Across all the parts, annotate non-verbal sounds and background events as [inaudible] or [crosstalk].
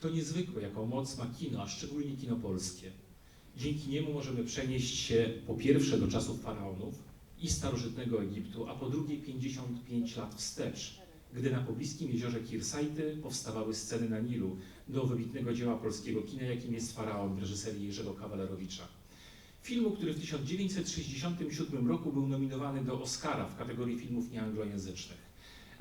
To niezwykłe, jaką moc ma kino, a szczególnie kino polskie. Dzięki niemu możemy przenieść się po pierwsze do czasów faraonów i starożytnego Egiptu, a po drugie 55 lat wstecz, gdy na pobliskim jeziorze Kirsajty powstawały sceny na Nilu do wybitnego dzieła polskiego kina, jakim jest Faraon w reżyserii Jerzego Kawalerowicza. Filmu, który w 1967 roku był nominowany do Oscara w kategorii filmów nieanglojęzycznych.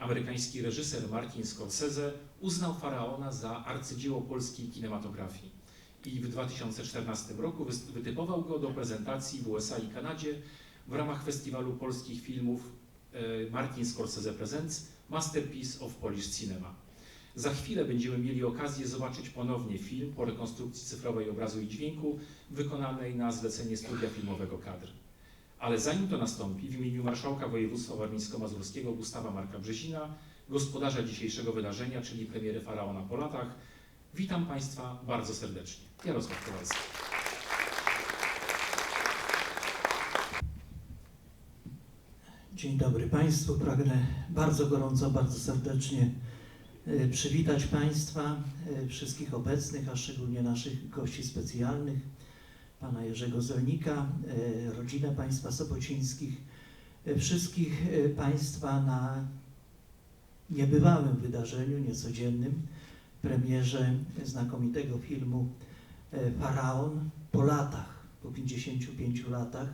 Amerykański reżyser Martin Scorsese uznał Faraona za arcydzieło polskiej kinematografii i w 2014 roku wytypował go do prezentacji w USA i Kanadzie w ramach festiwalu polskich filmów e, Martin Scorsese Presents Masterpiece of Polish Cinema. Za chwilę będziemy mieli okazję zobaczyć ponownie film po rekonstrukcji cyfrowej obrazu i dźwięku wykonanej na zlecenie studia filmowego kadr. Ale zanim to nastąpi, w imieniu marszałka województwa warmińsko-mazurskiego Gustawa Marka Brzezina, gospodarza dzisiejszego wydarzenia, czyli premiery Faraona po latach, witam Państwa bardzo serdecznie. Jarosław Kowalski. Dzień dobry Państwu. Pragnę bardzo gorąco, bardzo serdecznie e, przywitać Państwa, e, wszystkich obecnych, a szczególnie naszych gości specjalnych, Pana Jerzego Zelnika, e, rodzinę Państwa Sobocińskich, e, wszystkich e, Państwa na niebywałym wydarzeniu, niecodziennym, premierze znakomitego filmu Faraon po latach, po 55 latach.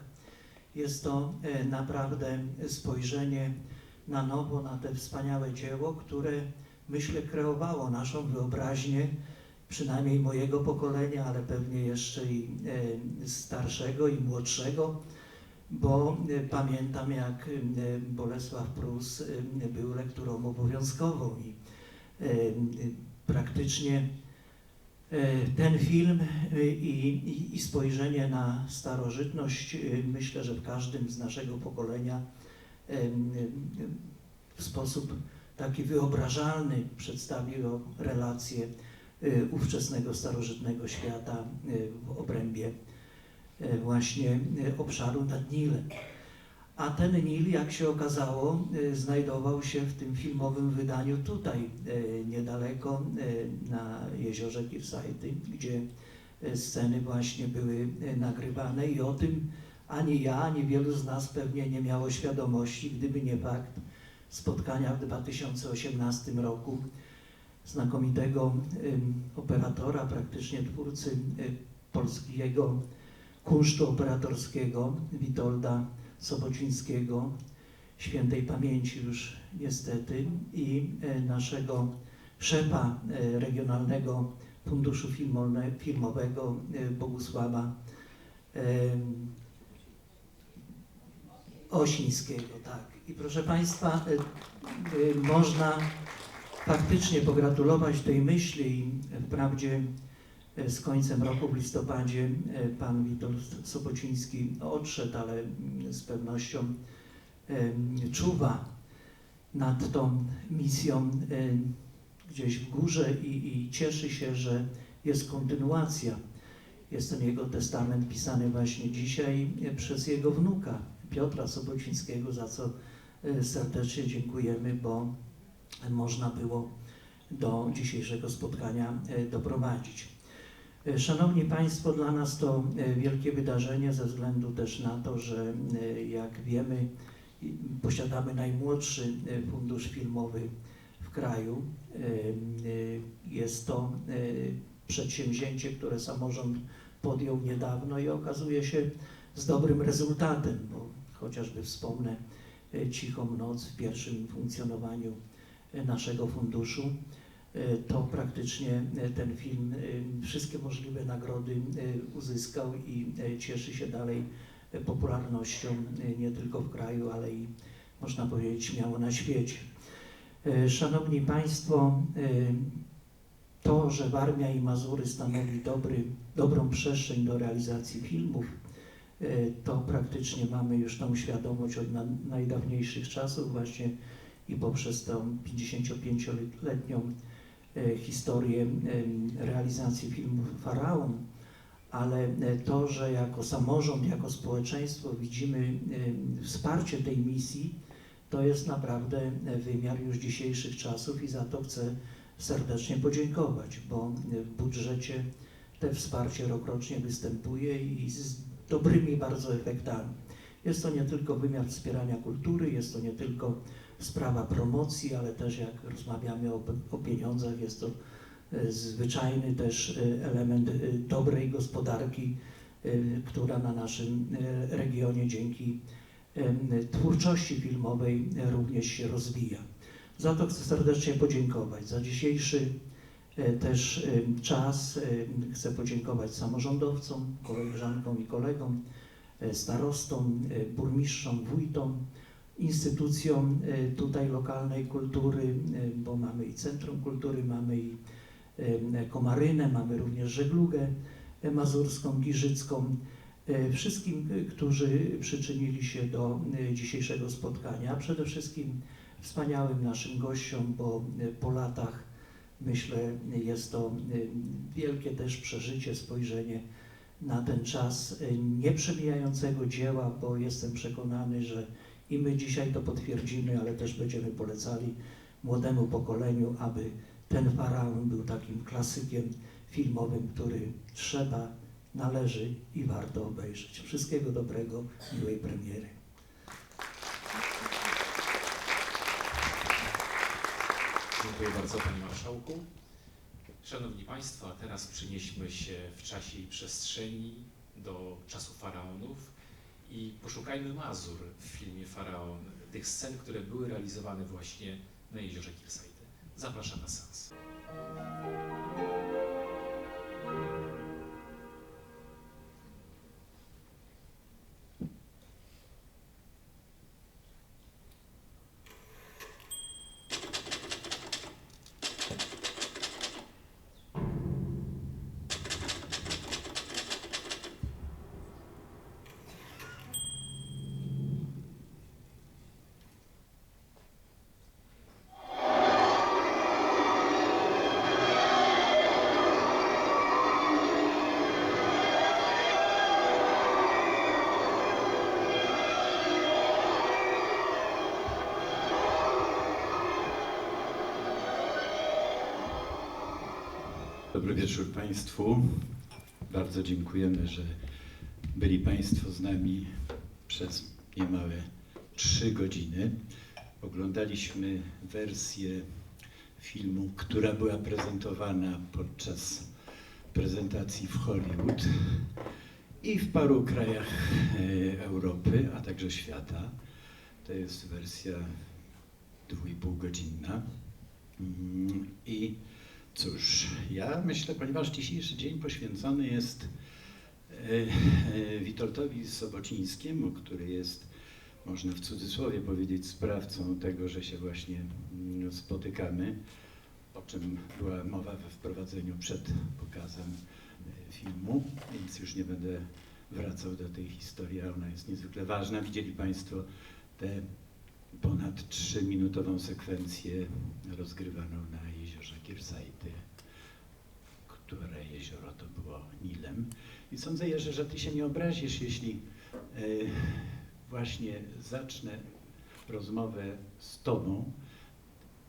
Jest to naprawdę spojrzenie na nowo na te wspaniałe dzieło, które myślę kreowało naszą wyobraźnię, przynajmniej mojego pokolenia, ale pewnie jeszcze i e, starszego i młodszego, bo e, pamiętam jak e, Bolesław Prus był lekturą obowiązkową i praktycznie Ten film i, i, i spojrzenie na starożytność, myślę, że w każdym z naszego pokolenia w sposób taki wyobrażalny przedstawiło relacje ówczesnego starożytnego świata e, w obrębie e, właśnie obszaru nad Nilem. A ten Nil, jak się okazało, znajdował się w tym filmowym wydaniu tutaj, niedaleko na jeziorze Kirsajty, gdzie sceny właśnie były nagrywane i o tym ani ja, ani wielu z nas pewnie nie miało świadomości, gdyby nie fakt spotkania w 2018 roku znakomitego operatora, praktycznie twórcy e, polskiego kunsztu operatorskiego, Witolda Sobocińskiego, świętej pamięci już niestety, i e, naszego szefa e, Regionalnego Funduszu Filmowego Bogusława Osińskiego, tak. I proszę Państwa, można faktycznie pogratulować tej myśli i wprawdzie e, z końcem roku w listopadzie e, pan Witold Sobociński odszedł, ale mm, z pewnością czuwa nad tą misją gdzieś w górze i, i cieszy się, że jest kontynuacja. Jest ten jego testament pisany właśnie dzisiaj e, przez jego wnuka Piotra Sobocińskiego, za co e, serdecznie dziękujemy, bo można było do dzisiejszego spotkania e, doprowadzić. E, Szanowni Państwo, dla nas to e, wielkie wydarzenie ze względu też na to, że jak wiemy, posiadamy najmłodszy fundusz filmowy w kraju. Jest to przedsięwzięcie, które samorząd podjął niedawno i okazuje się z dobrym rezultatem, bo chociażby wspomnę Cichą Noc w pierwszym funkcjonowaniu naszego funduszu, e, to praktycznie e, ten film wszystkie możliwe nagrody uzyskał i cieszy się dalej popularnością nie tylko w kraju, ale i można powiedzieć śmiało na świecie. Szanowni Państwo, to, że Warmia i Mazury stanowi dobry, dobrą przestrzeń do realizacji filmów, to praktycznie mamy już tą świadomość od na, najdawniejszych czasów właśnie i poprzez tą 55-letnią e, historię realizacji filmu Faraon, ale e, to, że jako samorząd, jako społeczeństwo widzimy wsparcie tej misji, to jest naprawdę e, wymiar już dzisiejszych czasów i za to chcę serdecznie podziękować, bo w budżecie te wsparcie rokrocznie występuje i z dobrymi bardzo efektami. Jest to nie tylko wymiar wspierania kultury, jest to nie tylko sprawa promocji, ale też jak rozmawiamy o, o pieniądzach, jest to e, zwyczajny też e, element e, dobrej gospodarki, która na naszym regionie dzięki twórczości filmowej również się rozwija. Za to chcę serdecznie podziękować. Za dzisiejszy też czas chcę podziękować samorządowcom, koleżankom i kolegom, starostom, burmistrzom, wójtom, instytucjom e, tutaj lokalnej kultury, e, bo mamy i Centrum Kultury, mamy i em, Komarynę, mamy również żeglugę e, mazurską, giżycką. E, Wszystkim, e, którzy przyczynili się do e, dzisiejszego spotkania, przede wszystkim wspaniałym naszym gościom, bo e, po latach myślę jest to e, wielkie też przeżycie, spojrzenie na ten czas e, nieprzemijającego dzieła, bo jestem przekonany, że i my dzisiaj to potwierdzimy, ale też będziemy polecali młodemu pokoleniu, aby ten faraon był takim klasykiem filmowym, który trzeba, należy i warto obejrzeć. Wszystkiego dobrego, miłej premiery. Dziękuję bardzo Panie Marszałku. Szanowni Państwo, a teraz przenieśmy się w czasie i przestrzeni do czasu faraonów i poszukajmy Mazur w filmie Faraon, tych scen, które były realizowane właśnie na jeziorze Kirsajty. Zapraszam na seans. Dobry wieczór Państwu. Bardzo dziękujemy, że byli Państwo z nami przez niemałe trzy godziny. Oglądaliśmy wersję filmu, która była prezentowana podczas prezentacji w Hollywood i w paru krajach e, Europy, a także świata. To jest wersja dwójpółgodzinna. Mm, I Cóż, ja myślę, ponieważ dzisiejszy dzień poświęcony jest e, e, Witoldowi Sobocińskiemu, który jest, można w cudzysłowie powiedzieć, sprawcą tego, że się właśnie mm, spotykamy, o czym była mowa we wprowadzeniu przed pokazem e, filmu, więc już nie będę wracał do tej historii, a ona jest niezwykle ważna. Widzieli Państwo tę ponad trzyminutową sekwencję rozgrywaną na jeziorze Kirsajty, które jezioro to było Nilem. I sądzę, Jerzy, że Ty się nie obrazisz, jeśli e, właśnie zacznę rozmowę z Tobą,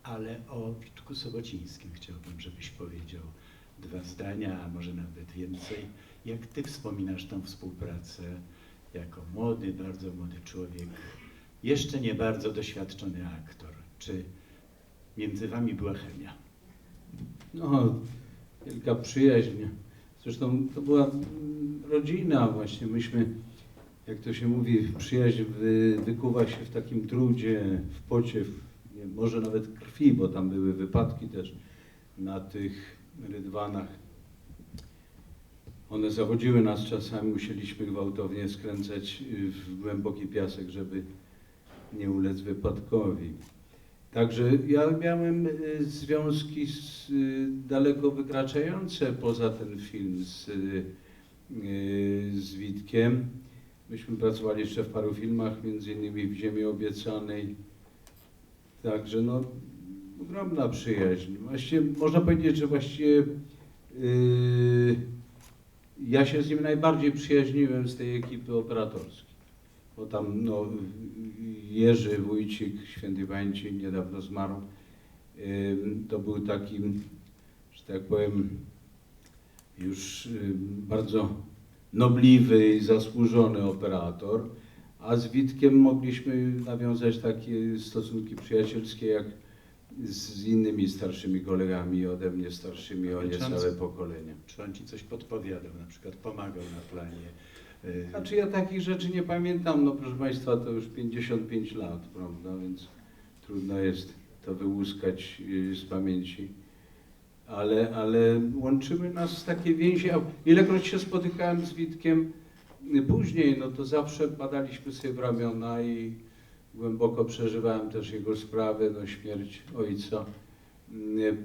ale o Witku Sobocińskim chciałbym, żebyś powiedział dwa zdania, a może nawet więcej. Jak Ty wspominasz tą współpracę jako młody, bardzo młody człowiek, jeszcze nie bardzo doświadczony aktor. Czy między Wami była chemia? No, wielka przyjaźń. Zresztą to była mm, rodzina właśnie. Myśmy, jak to się mówi, przyjaźń wy, wykuwa się w takim trudzie, w pocie, w, nie, może nawet krwi, bo tam były wypadki też na tych rydwanach. One zawodziły nas czasami, musieliśmy gwałtownie skręcać w głęboki piasek, żeby nie ulec wypadkowi. Także ja miałem y, związki z, y, daleko wykraczające poza ten film z, y, z Witkiem. Myśmy pracowali jeszcze w paru filmach, między innymi w Ziemi Obiecanej. Także no, ogromna przyjaźń. Właściwie można powiedzieć, że właściwie yy, ja się z nim najbardziej przyjaźniłem z tej ekipy operatorskiej. Bo tam no, Jerzy Wójcik, świętej pamięci, niedawno zmarł, To był taki, że tak powiem, już bardzo nobliwy i zasłużony operator, a z Witkiem mogliśmy nawiązać takie stosunki przyjacielskie jak z, innymi starszymi kolegami, ode mnie starszymi o niecałe pokolenia. Czy on ci coś podpowiadał, na przykład pomagał na planie? Y, Znaczy ja takich rzeczy nie pamiętam, no proszę Państwa, to już 55 lat, prawda, więc trudno jest to wyłuskać y, z pamięci. Ale, ale łączymy nas takie więzi. Ilekroć się spotykałem z Witkiem y, później, no to zawsze padaliśmy sobie w ramiona i głęboko przeżywałem też jego sprawę, no śmierć ojca,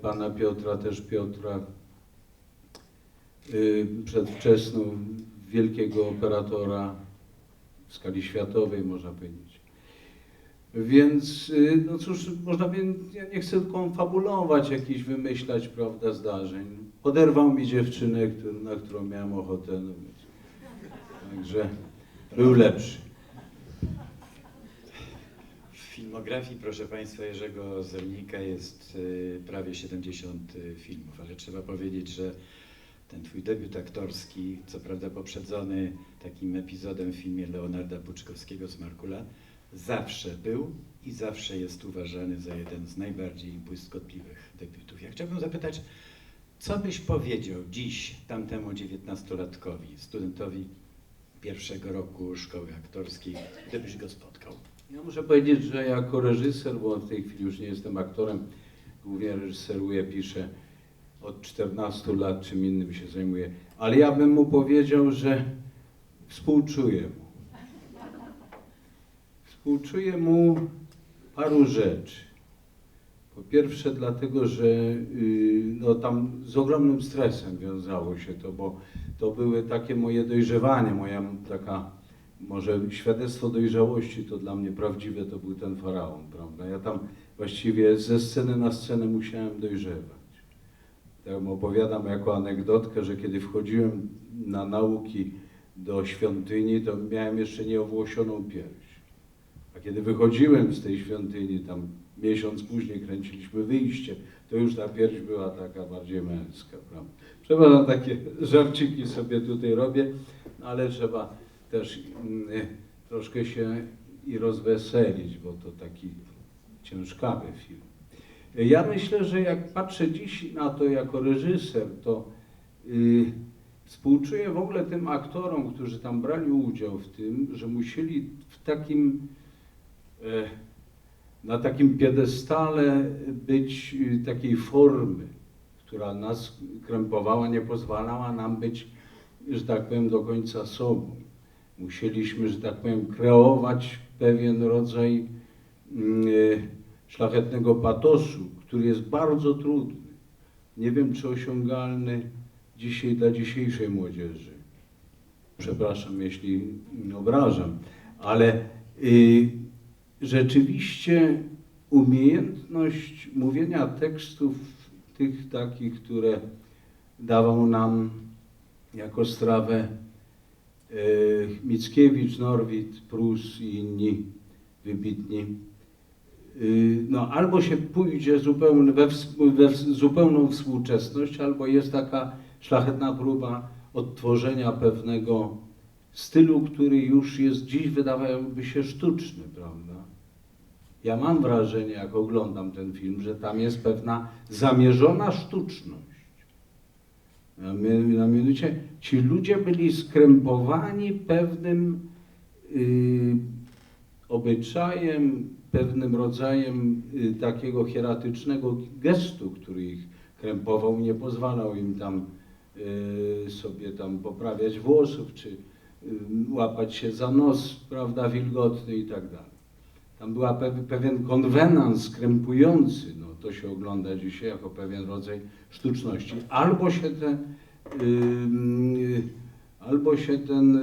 pana Piotra, też Piotra, przedwczesną, wielkiego operatora w skali światowej, można powiedzieć. Więc, y, no cóż, można by, ja nie chcę konfabulować, jakichś wymyślać, prawda, zdarzeń. Poderwał mi dziewczynę, którą, na którą miałem ochotę, no więc, także był lepszy. W filmografii, proszę Państwa, Jerzego Zelnika jest y, prawie 70 filmów, ale trzeba powiedzieć, że ten Twój debiut aktorski, co prawda poprzedzony takim epizodem w filmie Leonarda Puczkowskiego z Markula, zawsze był i zawsze jest uważany za jeden z najbardziej błyskotliwych debiutów. Ja chciałbym zapytać, co byś powiedział dziś tamtemu dziewiętnastolatkowi, studentowi pierwszego roku szkoły aktorskiej, gdybyś go spotkał? Ja muszę powiedzieć, że jako reżyser, bo w tej chwili już nie jestem aktorem, głównie reżyseruję, piszę od 14 lat, czym innym się zajmuję, ale ja bym mu powiedział, że współczuję mu. Współczuję mu paru rzeczy. Po pierwsze dlatego, że yy, no, tam z ogromnym stresem wiązało się to, bo to były takie moje dojrzewanie, moja taka może świadectwo dojrzałości to dla mnie prawdziwe to był ten faraon, prawda? Ja tam właściwie ze sceny na scenę musiałem dojrzewać. Tak opowiadam jako anegdotkę, że kiedy wchodziłem na nauki do świątyni, to miałem jeszcze nieowłosioną pierś. A kiedy wychodziłem z tej świątyni, tam miesiąc później kręciliśmy wyjście, to już ta pierś była taka bardziej męska, prawda? Przepraszam, takie [laughs] żarciki sobie tutaj robię, ale trzeba też mm, troszkę się i rozweselić, bo to taki ciężkawy film. Ja myślę, że jak patrzę dziś na to jako reżyser, to y, współczuję w ogóle tym aktorom, którzy tam brali udział w tym, że musieli w takim, e, na takim piedestale być y, takiej formy, która nas krępowała, nie pozwalała nam być, że tak powiem, do końca sobą. Musieliśmy, że tak powiem, kreować pewien rodzaj e, szlachetnego patosu, który jest bardzo trudny. Nie wiem, czy osiągalny dzisiaj dla dzisiejszej młodzieży. Przepraszam, jeśli obrażam, ale y, rzeczywiście umiejętność mówienia tekstów tych takich, które dawał nam jako strawę e, Mickiewicz, Norwid, Prus i inni wybitni. Y, No, albo się pójdzie zupełnie we, we zupełną współczesność, albo jest taka szlachetna próba odtworzenia pewnego stylu, który już jest dziś wydawałoby się sztuczny, prawda? Ja mam wrażenie, jak oglądam ten film, że tam jest pewna zamierzona sztuczność. A my- Mianowicie ci ludzie byli skrępowani pewnym y, obyczajem, pewnym rodzajem y, takiego hieratycznego gestu, który ich krępował, nie pozwalał im tam y, sobie tam poprawiać włosów, czy y, łapać się za nos, prawda, wilgotny i tak dalej. Tam była pew, pewien konwenans krępujący, no to się ogląda dzisiaj jako pewien rodzaj sztuczności. Albo się te, albo się ten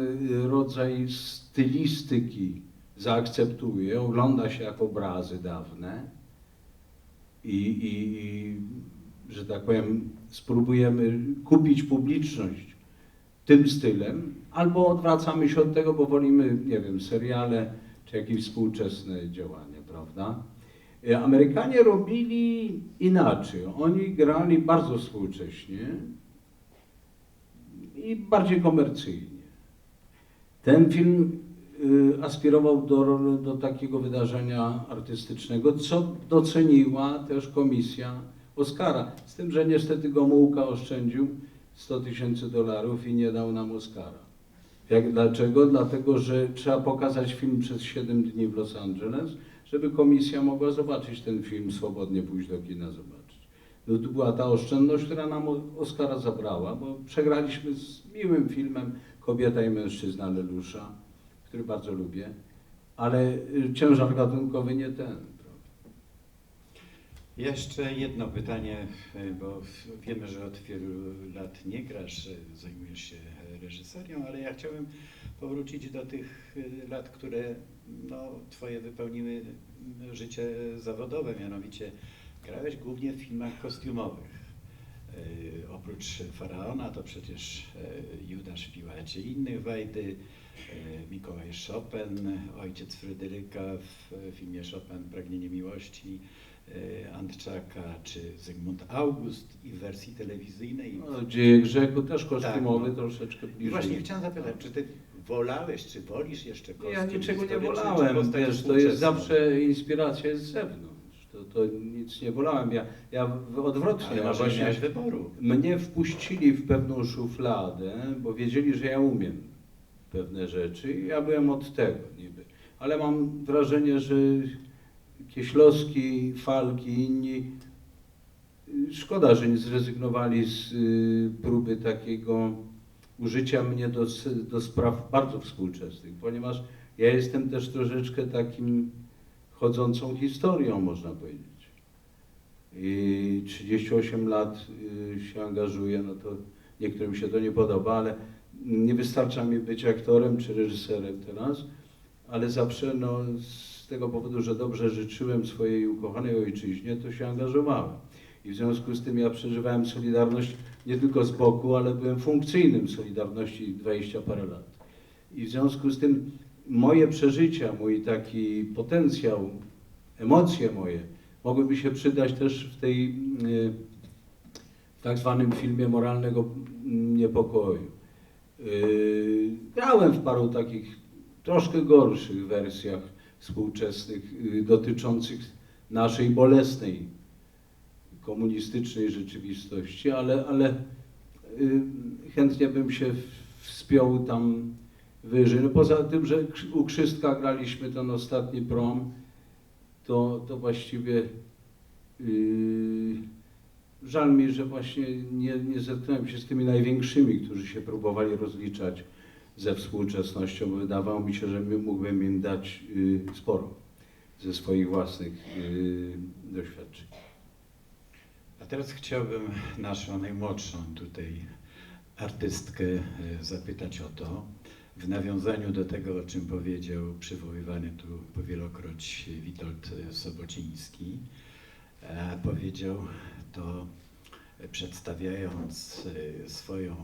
rodzaj stylistyki zaakceptuje, ogląda się jak obrazy dawne i, i, i że tak powiem, spróbujemy kupić publiczność tym stylem, albo odwracamy się od tego, bo wolimy, nie wiem, seriale czy jakieś współczesne działania, prawda? E, Amerykanie robili inaczej. Oni grali bardzo współcześnie i bardziej komercyjnie. Ten film aspirował do, do takiego wydarzenia artystycznego, co doceniła też komisja Oscara. Z tym, że niestety Gomułka oszczędził 100 tysięcy dolarów i nie dał nam Oscara. Jak, dlaczego? Dlatego, że trzeba pokazać film przez 7 dni w Los Angeles, żeby komisja mogła zobaczyć ten film, swobodnie pójść do kina zobaczyć. No to była ta oszczędność, która nam Oscara zabrała, bo przegraliśmy z miłym filmem Kobieta i mężczyzna Lelusza, który bardzo lubię, ale y, ciężar gatunkowy nie ten. Jeszcze jedno pytanie, e, bo wiemy, że od wielu lat nie grasz, że zajmujesz się reżyserią, ale ja chciałem powrócić do tych lat, które no, twoje wypełniły m, życie zawodowe, mianowicie grałeś głównie w filmach kostiumowych. Oprócz Faraona to przecież Judasz Piłacie innych Wajdy, Mikołaj Chopin, ojciec Fryderyka w e, filmie Chopin Pragnienie Miłości, e, Andczaka czy Zygmunt August i w wersji telewizyjnej. No, Dzieje grzechu też kostiumowy Tak, no. troszeczkę I bliżej. właśnie chciałem zapytać, czy ty wolałeś, czy wolisz jeszcze kostium Ja niczego nie wolałem, wiesz, to jest zawsze inspiracja z zewnątrz. To, to nic nie wolałem. Ja, ja odwrotnie, Ale nie właśnie wyboru. mnie wpuścili w pewną szufladę, bo wiedzieli, że ja umiem pewne rzeczy i ja byłem od tego niby. Ale mam wrażenie, że Kieślowski, Falki inni, szkoda, że nie zrezygnowali z y, próby takiego użycia mnie do, do spraw bardzo współczesnych, ponieważ ja jestem też troszeczkę takim chodzącą historią, można powiedzieć. I 38 lat y, się angażuję, no to niektórym się to nie podoba, ale nie wystarcza mi być aktorem czy reżyserem teraz, ale zawsze no, z tego powodu, że dobrze życzyłem swojej ukochanej ojczyźnie, to się angażowałem. I w związku z tym ja przeżywałem Solidarność nie tylko z boku, ale byłem funkcyjnym Solidarności 20 parę lat. I w związku z tym moje przeżycia, mój taki potencjał, emocje moje mogłyby się przydać też w tej y, w tak zwanym filmie moralnego mm, niepokoju. Yy, Grałem w paru takich troszkę gorszych wersjach współczesnych y, dotyczących naszej bolesnej komunistycznej rzeczywistości, ale, ale y, chętnie bym się wspiął tam wyżej. No poza tym, że u Krzystka graliśmy ten ostatni prom, to, to właściwie yy, żal mi, że właśnie nie, nie zetknąłem się z tymi największymi, którzy się próbowali rozliczać ze współczesnością. Wydawało mi się, że mógłbym im dać yy, sporo ze swoich własnych yy, doświadczeń. A teraz chciałbym naszą najmłodszą tutaj artystkę e, zapytać o to, w nawiązaniu do tego, o czym powiedział przywoływany tu powielokroć Witold Sobociński. Powiedział to przedstawiając e, swoją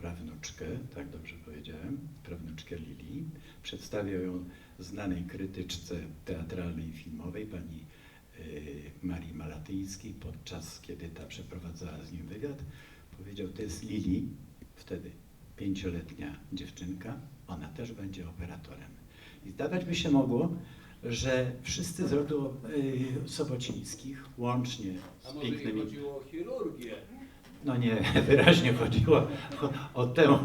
prawnuczkę, tak dobrze powiedziałem, prawnuczkę Lili. Przedstawiał ją znanej krytyczce teatralnej i filmowej, pani y, Marii Malatyńskiej, podczas kiedy ta przeprowadzała z nim wywiad, powiedział, to jest Lili, wtedy pięcioletnia dziewczynka, ona też będzie operatorem. I zdawać by się mogło, że wszyscy z rodu y, Sobocińskich, łącznie z pięknymi... o chirurgię? No nie, [laughs] wyraźnie chodziło o, o tę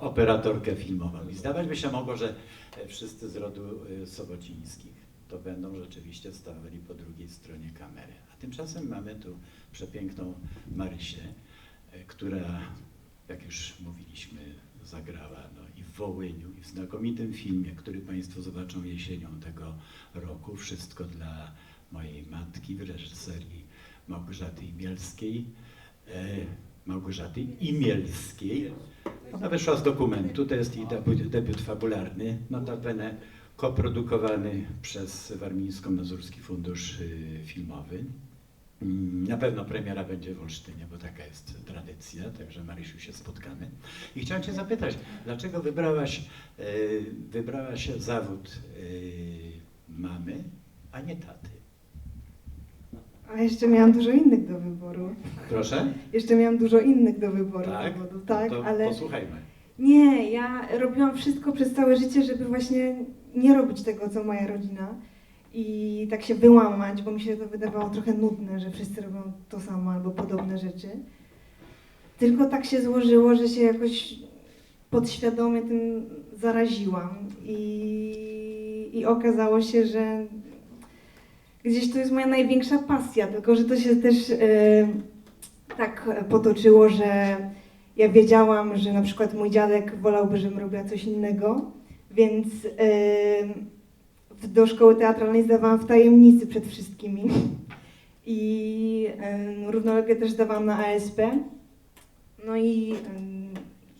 operatorkę filmową. I zdawać by się mogło, że wszyscy z rodu y, Sobocińskich to będą rzeczywiście stawali po drugiej stronie kamery. A tymczasem mamy tu przepiękną Marysię, y, która, jak już mówiliśmy, zagrała no, w Wołyniu, i w znakomitym filmie, który Państwo zobaczą jesienią tego roku. Wszystko dla mojej matki w reżyserii Małgorzaty Imielskiej. E, Małgorzaty Imielskiej. Ona wyszła z dokumentu, to jest jej debiut, debiut fabularny, notabene koprodukowany przez Warmińsko-Mazurski Fundusz y, Filmowy. Mm, Na pewno premiera będzie w Olsztynie, bo taka jest tradycja, także Marysiu się spotkamy. I chciałem Cię zapytać, dlaczego wybrałaś, y, wybrałaś zawód y, mamy, a nie taty? A jeszcze miałam dużo innych do wyboru. Proszę? Jeszcze miałam dużo innych do wyboru Tak? zawodów, tak, to ale posłuchajmy. nie, ja robiłam wszystko przez całe życie, żeby właśnie nie robić tego, co moja rodzina i tak się wyłamać, bo mi się to wydawało trochę nudne, że wszyscy robią to samo albo podobne rzeczy. Tylko tak się złożyło, że się jakoś podświadomie tym zaraziłam i, i okazało się, że gdzieś to jest moja największa pasja, tylko że to się też e, tak potoczyło, że ja wiedziałam, że na przykład mój dziadek wolałby, żebym robiła coś innego, więc e, do szkoły teatralnej zdawałam w tajemnicy przed wszystkimi. I e, równolegle też zdawałam na ASP. No i em,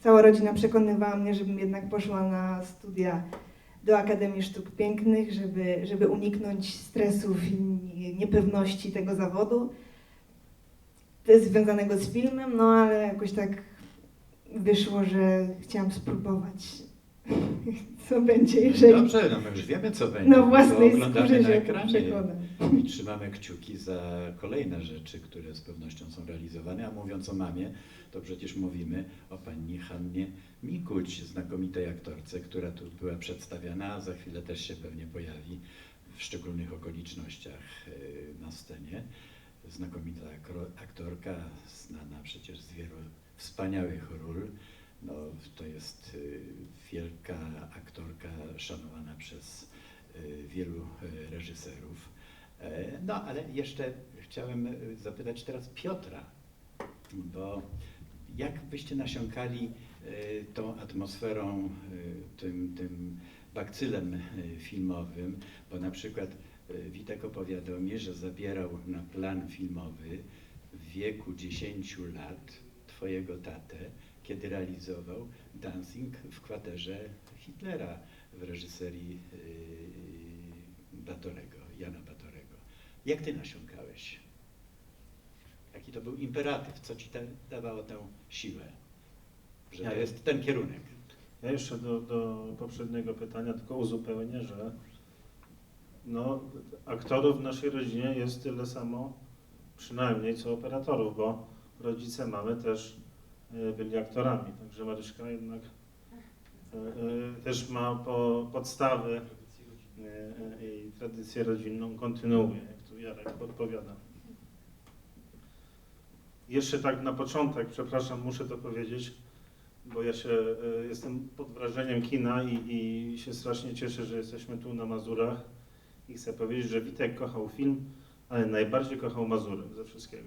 cała rodzina przekonywała mnie, żebym jednak poszła na studia do Akademii Sztuk Pięknych, żeby, żeby uniknąć stresów i niepewności tego zawodu to jest związanego z filmem, no ale jakoś tak wyszło, że chciałam spróbować, co będzie, jeżeli Dobrze, no my już wiemy, co będzie. na bo własnej oglądamy skórze na ekranie. I trzymamy kciuki za kolejne rzeczy, które z pewnością są realizowane. A mówiąc o mamie, to przecież mówimy o pani Hannie Mikuć, znakomitej aktorce, która tu była przedstawiana, a za chwilę też się pewnie pojawi w szczególnych okolicznościach e, na scenie. Znakomita aktorka, znana przecież z wielu wspaniałych ról. No, to jest y, wielka aktorka, szanowana przez y, wielu y, reżyserów. E, No, ale jeszcze chciałem zapytać teraz Piotra, bo jak byście nasiąkali tą atmosferą, tym, tym bakcylem filmowym, bo na przykład Witek opowiadał mi, że zabierał na plan filmowy w wieku 10 lat twojego tatę, kiedy realizował Dancing w kwaterze Hitlera w reżyserii yy, Batorego, Jana Batorego. Jak ty nasiąkałeś? Jaki to był imperatyw? Co ci te, dawało tę siłę? Że to jest ten kierunek. Ja jeszcze do, do poprzedniego pytania tylko uzupełnię, że no, aktorów w naszej rodzinie jest tyle samo, przynajmniej co operatorów, bo rodzice mamy też byli aktorami, także Maryśka jednak e, e, też ma po, podstawy e, e, i tradycję rodzinną kontynuuje, jak tu Jarek podpowiada. Jeszcze tak na początek, przepraszam, muszę to powiedzieć, bo ja się e, jestem pod wrażeniem kina i, i się strasznie cieszę, że jesteśmy tu na Mazurach. I chcę powiedzieć, że Witek kochał film, ale najbardziej kochał Mazury ze wszystkiego.